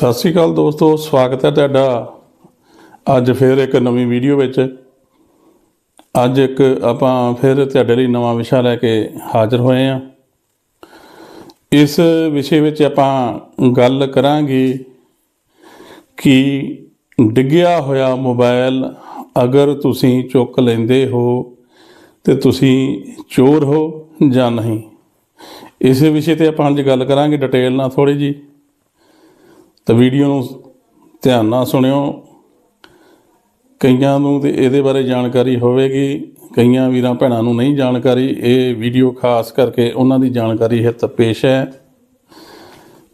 ਸਤਿ ਸ਼੍ਰੀ ਅਕਾਲ ਦੋਸਤੋ, ਸਵਾਗਤ ਹੈ ਤੁਹਾਡਾ ਅੱਜ ਫਿਰ ਇੱਕ ਨਵੀਂ ਵੀਡੀਓ ਵਿੱਚ। ਅੱਜ ਇੱਕ ਆਪਾਂ ਫਿਰ ਤੁਹਾਡੇ ਲਈ ਨਵਾਂ ਵਿਸ਼ਾ ਲੈ ਕੇ ਹਾਜ਼ਰ ਹੋਏ ਹਾਂ। ਇਸ ਵਿਸ਼ੇ ਵਿੱਚ ਆਪਾਂ ਗੱਲ ਕਰਾਂਗੇ ਕਿ ਡਿੱਗਿਆ ਹੋਇਆ ਮੋਬਾਈਲ ਅਗਰ ਤੁਸੀਂ ਚੁੱਕ ਲੈਂਦੇ ਹੋ ਤੇ ਤੁਸੀਂ ਚੋਰ ਹੋ ਜਾਂ ਨਹੀਂ। ਇਸੇ ਵਿਸ਼ੇ ਤੇ ਆਪਾਂ ਅੱਜ ਗੱਲ ਕਰਾਂਗੇ ਡਿਟੇਲ ਨਾਲ ਥੋੜੀ ਜੀ ਤਾਂ ਵੀਡੀਓ ਨੂੰ ਧਿਆਨ ਨਾਲ ਸੁਣਿਓ। ਕਈਆਂ ਨੂੰ ਤੇ ਇਹਦੇ ਬਾਰੇ ਜਾਣਕਾਰੀ ਹੋਵੇਗੀ, ਕਈਆਂ ਵੀਰਾਂ ਭੈਣਾਂ ਨੂੰ ਨਹੀਂ ਜਾਣਕਾਰੀ। ਇਹ ਵੀਡੀਓ ਖਾਸ ਕਰਕੇ ਉਹਨਾਂ ਦੀ ਜਾਣਕਾਰੀ ਹਿੱਤ ਪੇਸ਼ ਹੈ।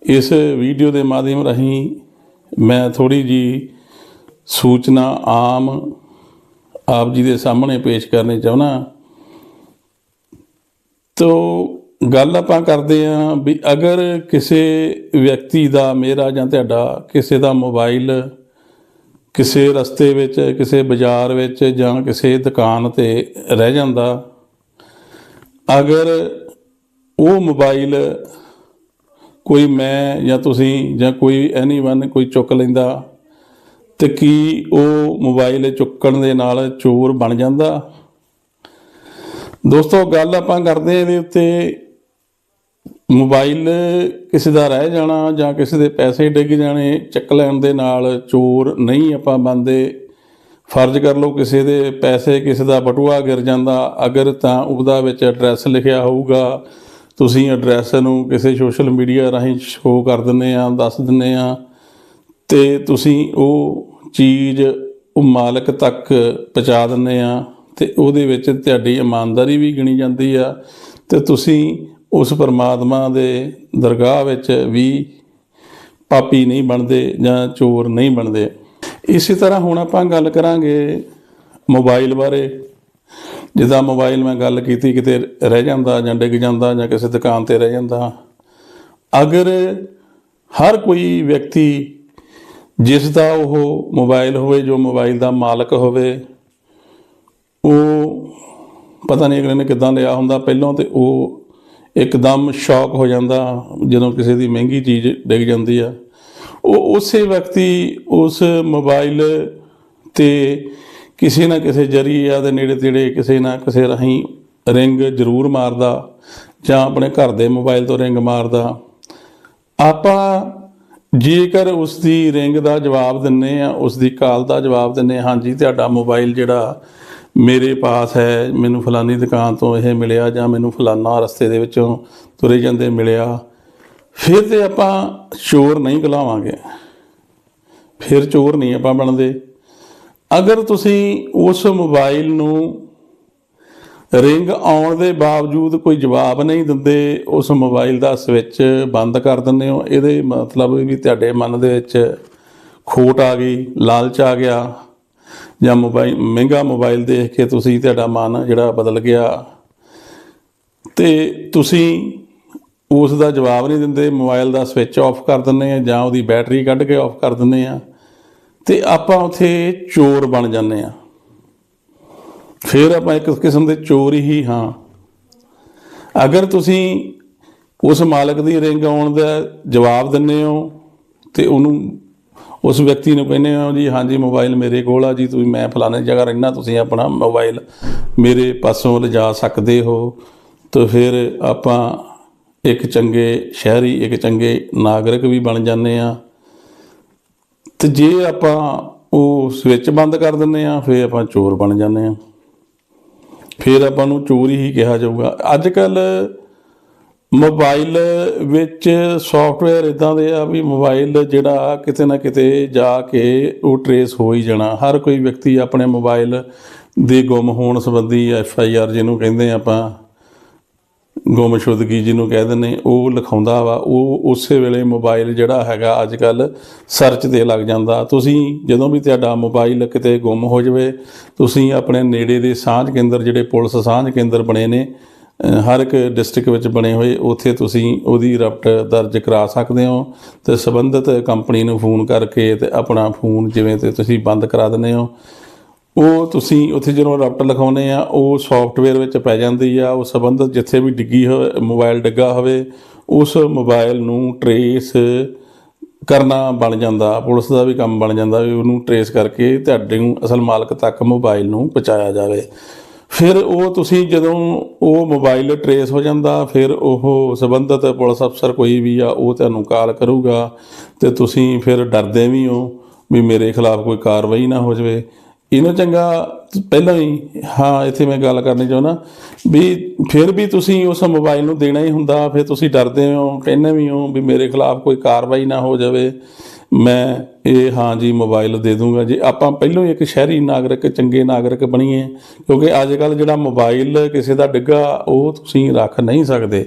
ਇਸ ਵੀਡੀਓ ਦੇ ਮਾਧਿਅਮ ਰਾਹੀਂ ਮੈਂ ਥੋੜੀ ਜੀ ਸੂਚਨਾ ਆਮ ਆਪ ਜੀ ਦੇ ਸਾਹਮਣੇ ਪੇਸ਼ ਕਰਨੀ ਚਾਹੁੰਦਾ। ਤੋ ਗੱਲ ਆਪਾਂ ਕਰਦੇ ਆਂ ਵੀ ਅਗਰ ਕਿਸੇ ਵਿਅਕਤੀ ਦਾ, ਮੇਰਾ ਜਾਂ ਤੁਹਾਡਾ, ਕਿਸੇ ਦਾ ਮੋਬਾਈਲ ਕਿਸੇ ਰਸਤੇ ਵਿੱਚ, ਕਿਸੇ ਬਾਜ਼ਾਰ ਵਿੱਚ ਜਾਂ ਕਿਸੇ ਦੁਕਾਨ ਤੇ ਰਹਿ ਜਾਂਦਾ, ਅਗਰ ਉਹ ਮੋਬਾਈਲ ਕੋਈ ਮੈਂ ਜਾਂ ਤੁਸੀਂ ਜਾਂ ਕੋਈ ਐਨੀਵਨ ਕੋਈ ਚੁੱਕ ਲੈਂਦਾ ਤੇ ਕੀ ਉਹ ਮੋਬਾਈਲ ਚੁੱਕਣ ਦੇ ਨਾਲ ਚੋਰ ਬਣ ਜਾਂਦਾ? ਦੋਸਤੋ, ਗੱਲ ਆਪਾਂ ਕਰਦੇ ਹਾਂ ਇਹਦੇ ਉੱਤੇ ਮੋਬਾਈਲ ਕਿਸੇ ਦਾ ਰਹਿ ਜਾਣਾ ਜਾਂ ਕਿਸੇ ਦੇ ਪੈਸੇ ਡਿੱਗ ਜਾਣੇ, ਚੱਕ ਲੈਣ ਦੇ ਨਾਲ ਚੋਰ ਨਹੀਂ ਆਪਾਂ ਬੰਦੇ। ਫਰਜ਼ ਕਰ ਲਓ ਕਿਸੇ ਦੇ ਪੈਸੇ ਕਿਸੇ ਦਾ ਬਟੂਆ ਗਿਰ ਜਾਂਦਾ, ਅਗਰ ਤਾਂ ਉਹਦਾ ਵਿੱਚ ਐਡਰੈਸ ਲਿਖਿਆ ਹੋਊਗਾ। ਤੁਸੀਂ ਐਡਰੈਸ ਨੂੰ ਕਿਸੇ ਸੋਸ਼ਲ ਮੀਡੀਆ ਰਾਹੀਂ ਸ਼ੋਅ ਕਰ ਦਿੰਦੇ ਆ, ਦੱਸ ਦਿੰਦੇ ਆ। ਤੇ ਤੁਸੀਂ ਉਹ ਚੀਜ਼ ਉਹ ਮਾਲਕ ਤੱਕ ਪਹੁੰਚਾ ਦਿੰਦੇ ਆ ਤੇ ਉਹਦੇ ਵਿੱਚ ਤੁਹਾਡੀ ਇਮਾਨਦਾਰੀ ਵੀ ਗਿਣੀ ਜਾਂਦੀ ਆ। ਤੇ ਤੁਸੀਂ ਉਸ ਪਰਮਾਤਮਾ ਦੇ ਦਰਗਾਹ ਵਿੱਚ ਵੀ ਪਾਪੀ ਨਹੀਂ ਬਣਦੇ ਜਾਂ ਚੋਰ ਨਹੀਂ ਬਣਦੇ। ਇਸੇ ਤਰ੍ਹਾਂ ਹੁਣ ਆਪਾਂ ਗੱਲ ਕਰਾਂਗੇ ਮੋਬਾਈਲ ਬਾਰੇ। ਜਿੱਦਾਂ ਮੋਬਾਈਲ ਮੈਂ ਗੱਲ ਕੀਤੀ, ਕਿਤੇ ਰਹਿ ਜਾਂਦਾ ਜਾਂ ਡਿੱਗ ਜਾਂਦਾ ਜਾਂ ਕਿਸੇ ਦੁਕਾਨ ਤੇ ਰਹਿ ਜਾਂਦਾ। ਅਗਰ ਹਰ ਕੋਈ ਵਿਅਕਤੀ ਜਿਸ ਦਾ ਉਹ ਮੋਬਾਈਲ ਹੋਵੇ, ਜੋ ਮੋਬਾਈਲ ਦਾ ਮਾਲਕ ਹੋਵੇ, ਉਹ ਪਤਾ ਨਹੀਂ ਅਗਲੇ ਨੇ ਕਿੱਦਾਂ ਲਿਆ ਹੁੰਦਾ। ਪਹਿਲਾਂ ਤੇ ਉਹ ਇੱਕਦਮ ਸ਼ੌਕ ਹੋ ਜਾਂਦਾ ਜਦੋਂ ਕਿਸੇ ਦੀ ਮਹਿੰਗੀ ਚੀਜ਼ ਡਿੱਗ ਜਾਂਦੀ ਆ। ਉਹ ਉਸੇ ਵਿਅਕਤੀ ਉਸ ਮੋਬਾਈਲ ਤੇ ਕਿਸੇ ਨਾ ਕਿਸੇ ਜਰੀਆ ਦੇ ਨੇੜੇ ਤੇੜੇ ਕਿਸੇ ਨਾ ਕਿਸੇ ਰਾਹੀਂ ਰਿੰਗ ਜ਼ਰੂਰ ਮਾਰਦਾ ਜਾਂ ਆਪਣੇ ਘਰ ਦੇ ਮੋਬਾਈਲ ਤੋਂ ਰਿੰਗ ਮਾਰਦਾ। ਆਪਾਂ ਜੇਕਰ ਉਸ ਦੀ ਰਿੰਗ ਦਾ ਜਵਾਬ ਦਿੰਨੇ ਆ ਉਸ ਦੀ ਕਾਲ ਦਾ ਜਵਾਬ ਦਿੰਨੇ ਹਾਂਜੀ, ਤੁਹਾਡਾ ਮੋਬਾਈਲ ਜਿਹੜਾ ਮੇਰੇ ਪਾਸ ਹੈ, ਮੈਨੂੰ ਫਲਾਨੀ ਦੁਕਾਨ ਤੋਂ ਇਹ ਮਿਲਿਆ ਜਾਂ ਮੈਨੂੰ ਫਲਾਨਾ ਰਸਤੇ ਦੇ ਵਿੱਚੋਂ ਤੁਰੇ ਜਾਂਦੇ ਮਿਲਿਆ। ਫਿਰ ਤੇ ਆਪਾਂ ਚੋਰ ਨਹੀਂ ਕਲਾਵਾਂਗੇ ਫਿਰ ਚੋਰ ਨਹੀਂ ਆਪਾਂ ਬਣਦੇ। ਅਗਰ ਤੁਸੀਂ ਉਸ ਮੋਬਾਈਲ ਨੂੰ ਰਿੰਗ ਆਉਣ ਦੇ ਬਾਵਜੂਦ ਕੋਈ ਜਵਾਬ ਨਹੀਂ ਦਿੰਦੇ, ਉਸ ਮੋਬਾਈਲ ਦਾ ਸਵਿਚ ਬੰਦ ਕਰ ਦਿੰਦੇ ਹੋ, ਇਹਦੇ ਮਤਲਬ ਵੀ ਤੁਹਾਡੇ ਮਨ ਦੇ ਵਿੱਚ ਖੋਟ ਆ ਗਈ, ਲਾਲਚ ਆ ਗਿਆ। ਜਾਂ ਮੋਬਾਈਲ ਮਹਿੰਗਾ ਮੋਬਾਈਲ ਦੇਖ ਕੇ ਤੁਸੀਂ ਤੁਹਾਡਾ ਮਨ ਜਿਹੜਾ ਬਦਲ ਗਿਆ। ਤੇ ਤੁਸੀਂ ਉਸ ਦਾ ਜਵਾਬ ਨਹੀਂ ਦਿੰਦੇ, ਮੋਬਾਈਲ ਦਾ ਸਵਿਚ ਆਫ ਕਰ ਦਿੰਦੇ ਆ ਜਾਂ ਉਹਦੀ ਬੈਟਰੀ ਕੱਢ ਕੇ ਆਫ ਕਰ ਦਿੰਦੇ ਆ। ਤੇ ਆਪਾਂ ਉਥੇ ਚੋਰ ਬਣ ਜਾਂਦੇ ਆ। ਫਿਰ ਆਪਾਂ ਇੱਕ ਕਿਸਮ ਦੇ ਚੋਰ ਹੀ ਹਾਂ। ਅਗਰ ਤੁਸੀਂ ਉਸ ਮਾਲਕ ਦੀ ਰਿੰਗ ਆਉਣ ਦਾ ਜਵਾਬ ਦਿੰਦੇ ਹੋ ਤੇ ਉਹਨੂੰ ਉਸ ਵਿਅਕਤੀ ਨੂੰ ਕਹਿੰਦੇ ਹੋ ਜੀ, ਹਾਂਜੀ ਮੋਬਾਈਲ ਮੇਰੇ ਕੋਲ ਆ ਜੀ, ਤੁਸੀਂ ਮੈਂ ਫਲਾਣੇ ਜਗ੍ਹਾ ਰਹਿਣਾ ਤੁਸੀਂ ਆਪਣਾ ਮੋਬਾਈਲ ਮੇਰੇ ਪਾਸੋਂ ਲਿਜਾ ਸਕਦੇ ਹੋ। ਤਾਂ ਫਿਰ ਆਪਾਂ ਇੱਕ ਚੰਗੇ ਸ਼ਹਿਰੀ, ਇੱਕ ਚੰਗੇ ਨਾਗਰਿਕ ਵੀ ਬਣ ਜਾਂਦੇ ਆ ਤੇ ਜੇ ਆਪਾਂ ਉਹ ਸਵਿਚ ਬੰਦ ਕਰ ਦਿੰਦੇ ਆ ਫਿਰ ਆਪਾਂ ਚੋਰ ਬਣ ਜਾਂਦੇ ਆ ਫਿਰ ਆਪਾਂ ਨੂੰ ਚੋਰ ਹੀ ਕਿਹਾ ਜਾਊਗਾ। ਅੱਜ ਕੱਲ੍ਹ ਮੋਬਾਈਲ ਵਿੱਚ ਸੌਫਟਵੇਅਰ ਇਦਾਂ ਦੇ ਆ ਵੀ ਮੋਬਾਈਲ ਜਿਹੜਾ ਕਿਤੇ ਨਾ ਕਿਤੇ ਜਾ ਕੇ ਉਹ ਟਰੇਸ ਹੋ ਹੀ ਜਾਣਾ। ਹਰ ਕੋਈ ਵਿਅਕਤੀ ਆਪਣੇ ਮੋਬਾਈਲ ਦੇ ਗੁੰਮ ਹੋਣ ਸੰਬੰਧੀ ਐਫ ਆਈ ਆਰ ਜਿਹਨੂੰ ਕਹਿੰਦੇ ਆਪਾਂ ਗੁੰਮਸ਼ੁਦਗੀ ਜਿਹਨੂੰ ਕਹਿ ਦਿੰਦੇ, ਉਹ ਲਿਖਾਉਂਦਾ ਵਾ। ਉਹ ਉਸੇ ਵੇਲੇ ਮੋਬਾਈਲ ਜਿਹੜਾ ਹੈਗਾ ਅੱਜ ਕੱਲ ਸਰਚ ਤੇ ਲੱਗ ਜਾਂਦਾ। ਤੁਸੀਂ ਜਦੋਂ ਵੀ ਤੁਹਾਡਾ ਮੋਬਾਈਲ ਕਿਤੇ ਗੁੰਮ ਹੋ ਜਾਵੇ, ਤੁਸੀਂ ਆਪਣੇ ਨੇੜੇ ਦੇ ਸਾਂਝ ਕੇਂਦਰ ਜਿਹੜੇ ਪੁਲਿਸ ਸਾਂਝ ਕੇਂਦਰ ਬਣੇ ਨੇ ਹਰ ਇੱਕ ਡਿਸਟ੍ਰਿਕਟ ਵਿੱਚ ਬਣੇ ਹੋਏ, ਉੱਥੇ ਤੁਸੀਂ ਉਹਦੀ ਰਪਟ ਦਰਜ ਕਰਾ ਸਕਦੇ ਹੋ ਤੇ ਸੰਬੰਧਿਤ ਕੰਪਨੀ ਨੂੰ ਫੋਨ ਕਰਕੇ ਤੇ ਆਪਣਾ ਫੋਨ ਜਿਵੇਂ ਤੇ ਤੁਸੀਂ ਬੰਦ ਕਰਾ ਦਿੰਦੇ ਹੋ। ਉਹ ਤੁਸੀਂ ਉੱਥੇ ਜਦੋਂ ਰਪਟ ਲਿਖਾਉਨੇ ਆ, ਉਹ ਸੌਫਟਵੇਅਰ ਵਿੱਚ ਪੈ ਜਾਂਦੀ ਆ, ਉਹ ਸੰਬੰਧਿਤ ਜਿੱਥੇ ਵੀ ਡਿੱਗੀ ਹੋਵੇ ਮੋਬਾਈਲ ਡਿੱਗਾ ਹੋਵੇ, ਉਸ ਮੋਬਾਈਲ ਨੂੰ ਟਰੇਸ ਕਰਨਾ ਬਣ ਜਾਂਦਾ, ਪੁਲਿਸ ਦਾ ਵੀ ਕੰਮ ਬਣ ਜਾਂਦਾ ਵੀ ਉਹਨੂੰ ਟਰੇਸ ਕਰਕੇ ਤੁਹਾਡੇ ਨੂੰ ਅਸਲ ਮਾਲਕ ਤੱਕ ਮੋਬਾਈਲ ਨੂੰ ਪਹੁੰਚਾਇਆ ਜਾਵੇ। ਫਿਰ ਉਹ ਤੁਸੀਂ ਜਦੋਂ ਉਹ ਮੋਬਾਈਲ ਟਰੇਸ ਹੋ ਜਾਂਦਾ, ਫਿਰ ਉਹ ਸੰਬੰਧਿਤ ਪੁਲਿਸ ਅਫਸਰ ਕੋਈ ਵੀ ਆ, ਉਹ ਤੁਹਾਨੂੰ ਕਾਲ ਕਰੂਗਾ ਤੇ ਤੁਸੀਂ ਫਿਰ ਡਰਦੇ ਵੀ ਹੋ ਵੀ ਮੇਰੇ ਖਿਲਾਫ ਕੋਈ ਕਾਰਵਾਈ ਨਾ ਹੋ ਜਾਵੇ। ਇਹਨੂੰ ਚੰਗਾ ਪਹਿਲਾਂ ਹੀ, ਹਾਂ, ਇੱਥੇ ਮੈਂ ਗੱਲ ਕਰਨੀ ਚਾਹੁੰਦਾ ਵੀ ਫਿਰ ਵੀ ਤੁਸੀਂ ਉਸ ਮੋਬਾਈਲ ਨੂੰ ਦੇਣਾ ਹੀ ਹੁੰਦਾ, ਫਿਰ ਤੁਸੀਂ ਡਰਦੇ ਹੋ, ਕਹਿੰਦੇ ਵੀ ਹੋ ਵੀ ਮੇਰੇ ਖਿਲਾਫ ਕੋਈ ਕਾਰਵਾਈ ਨਾ ਹੋ ਜਾਵੇ। ਮੈਂ ਇਹ ਹਾਂ ਜੀ ਮੋਬਾਈਲ ਦੇ ਦੂੰਗਾ ਜੇ। ਆਪਾਂ ਪਹਿਲਾਂ ਹੀ ਇੱਕ ਸ਼ਹਿਰੀ ਨਾਗਰਿਕ, ਚੰਗੇ ਨਾਗਰਿਕ ਬਣੀਏ। ਕਿਉਂਕਿ ਅੱਜ ਕੱਲ ਜਿਹੜਾ ਮੋਬਾਈਲ ਕਿਸੇ ਦਾ ਡਿੱਗਾ, ਉਹ ਤੁਸੀਂ ਰੱਖ ਨਹੀਂ ਸਕਦੇ।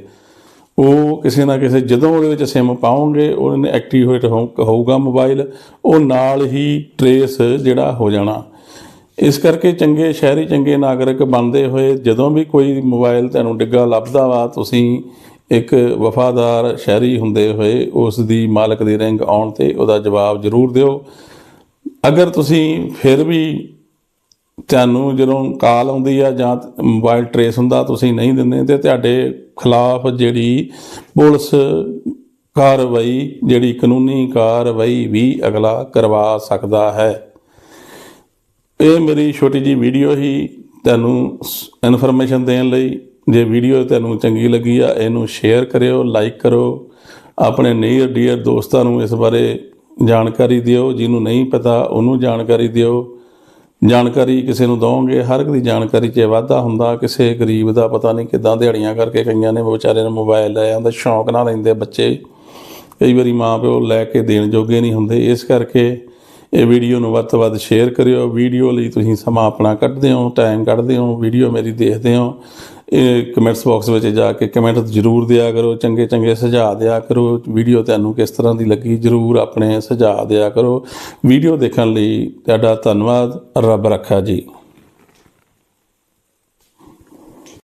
ਉਹ ਕਿਸੇ ਨਾ ਕਿਸੇ, ਜਦੋਂ ਉਹਦੇ ਵਿੱਚ ਸਿਮ ਪਾਉਂਗੇ ਉਹਨੇ ਐਕਟੀਵੇਟ ਹੋਊਗਾ ਮੋਬਾਈਲ ਉਹ ਨਾਲ ਹੀ ਟਰੇਸ ਜਿਹੜਾ ਹੋ ਜਾਣਾ। ਇਸ ਕਰਕੇ ਚੰਗੇ, ਸ਼ਹਿਰੀ ਚੰਗੇ ਨਾਗਰਿਕ ਬਣਦੇ ਹੋਏ, ਜਦੋਂ ਵੀ ਕੋਈ ਮੋਬਾਈਲ ਤੁਹਾਨੂੰ ਡਿੱਗਾ, ਲੱਭਦਾ ਵਾ, ਤੁਸੀਂ ਇੱਕ ਵਫਾਦਾਰ ਸ਼ਹਿਰੀ ਹੁੰਦੇ ਹੋਏ ਉਸ ਦੀ ਮਾਲਕ ਦੀ ਰਿੰਗ ਆਉਣ ਤੇ ਉਹਦਾ ਜਵਾਬ ਜ਼ਰੂਰ ਦਿਓ। ਅਗਰ ਤੁਸੀਂ ਫਿਰ ਵੀ ਤੁਹਾਨੂੰ ਜਦੋਂ ਕਾਲ ਆਉਂਦੀ ਆ ਜਾਂ ਮੋਬਾਈਲ ਟਰੇਸ ਹੁੰਦਾ, ਤੁਸੀਂ ਨਹੀਂ ਦਿੰਦੇ ਤੇ ਤੁਹਾਡੇ ਖਿਲਾਫ ਜਿਹੜੀ ਪੁਲਿਸ ਕਾਰਵਾਈ, ਜਿਹੜੀ ਕਾਨੂੰਨੀ ਕਾਰਵਾਈ ਵੀ ਅਗਲਾ ਕਰਵਾ ਸਕਦਾ ਹੈ। ਇਹ ਮੇਰੀ ਛੋਟੀ ਜੀ ਵੀਡੀਓ ਹੀ ਤੁਹਾਨੂੰ ਇਨਫੋਰਮੇਸ਼ਨ ਦੇਣ ਲਈ ਜੇ ਵੀਡੀਓ ਤੁਹਾਨੂੰ ਚੰਗੀ ਲੱਗੀ ਆ, ਇਹਨੂੰ ਸ਼ੇਅਰ ਕਰਿਓ ਲਾਈਕ ਕਰੋ ਆਪਣੇ ਨੀਅਰ ਡੀਅਰ ਦੋਸਤਾਂ ਨੂੰ ਇਸ ਬਾਰੇ ਜਾਣਕਾਰੀ ਦਿਓ, ਜਿਹਨੂੰ ਨਹੀਂ ਪਤਾ, ਉਹਨੂੰ ਜਾਣਕਾਰੀ ਦਿਓ। ਜਾਣਕਾਰੀ ਕਿਸੇ ਨੂੰ ਦਵੋਗੇ, ਹਰ ਇੱਕ ਦੀ ਜਾਣਕਾਰੀ 'ਚ ਵਾਧਾ ਹੁੰਦਾ। ਕਿਸੇ ਗਰੀਬ ਦਾ ਪਤਾ ਨਹੀਂ ਕਿਦਾਂ ਦਿਹਾੜੀਆਂ ਕਰਕੇ ਕਈਆਂ ਨੇ ਵਿਚਾਰੇ ਨੇ ਮੋਬਾਈਲ ਲੈ ਆਂਦਾ ਸ਼ੌਂਕ ਨਾਲ ਲੈਂਦੇ ਬੱਚੇ। ਕਈ ਵਾਰੀ ਮਾਂ ਪਿਓ ਲੈ ਕੇ ਦੇਣ ਜੋਗੇ ਨਹੀਂ ਹੁੰਦੇ। ਇਸ ਕਰਕੇ ਇਹ ਵੀਡੀਓ ਨੂੰ ਵੱਧ ਤੋਂ ਵੱਧ ਸ਼ੇਅਰ ਕਰਿਓ। ਵੀਡੀਓ ਲਈ ਤੁਸੀਂ ਸਮਾਂ ਆਪਣਾ ਕੱਢਦੇ ਹੋ ਟਾਈਮ ਕੱਢਦੇ ਹੋ। ਵੀਡੀਓ ਮੇਰੀ ਦੇਖਦੇ ਹੋ। ਇਹ ਕਮੈਂਟਸ ਬਾਕਸ ਵਿੱਚ ਜਾ ਕੇ ਕਮੈਂਟ ਜ਼ਰੂਰ ਦਿਆ ਕਰੋ, ਚੰਗੇ ਚੰਗੇ ਸੁਝਾਅ ਦਿਆ ਕਰੋ। ਵੀਡੀਓ ਤੁਹਾਨੂੰ ਕਿਸ ਤਰ੍ਹਾਂ ਦੀ ਲੱਗੀ ਜ਼ਰੂਰ ਆਪਣੇ ਸੁਝਾਅ ਦਿਆ ਕਰੋ। ਵੀਡੀਓ ਦੇਖਣ ਲਈ ਤੁਹਾਡਾ ਧੰਨਵਾਦ। ਰੱਬ ਰੱਖਾ ਜੀ।